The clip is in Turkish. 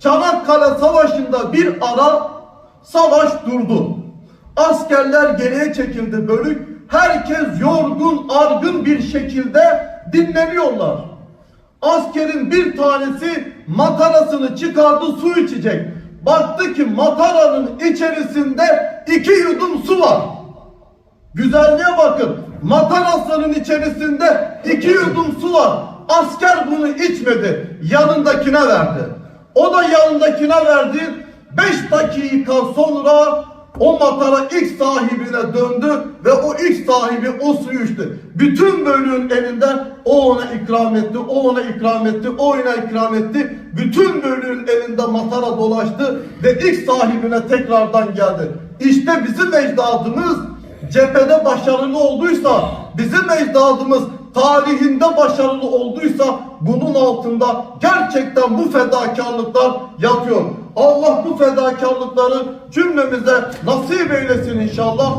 Çanakkale Savaşı'nda bir ara savaş durdu. Askerler geriye çekildi bölük. Herkes yorgun, argın bir şekilde dinleniyorlar. Askerin bir tanesi matarasını çıkardı su içecek. Baktı ki mataranın içerisinde iki yudum su var. Güzelliğe bakın. Matarasının içerisinde iki yudum su var. Asker bunu içmedi. Yanındakine verdi. O da yanındakine verdi. Beş dakika sonra o matara ilk sahibine döndü ve o ilk sahibi o suyu içti. Bütün bölüğün elinden o ona ikram etti, o ona ikram etti, o ona ikram etti. Bütün bölüğün elinde matara dolaştı ve ilk sahibine tekrardan geldi. İşte bizim ecdadımız cephede başarılı olduysa, bizim ecdadımız tarihinde başarılı olduysa bunun altında gerçekten bu fedakarlıklar yatıyor. Allah bu fedakarlıkları cümlemize nasip eylesin inşallah.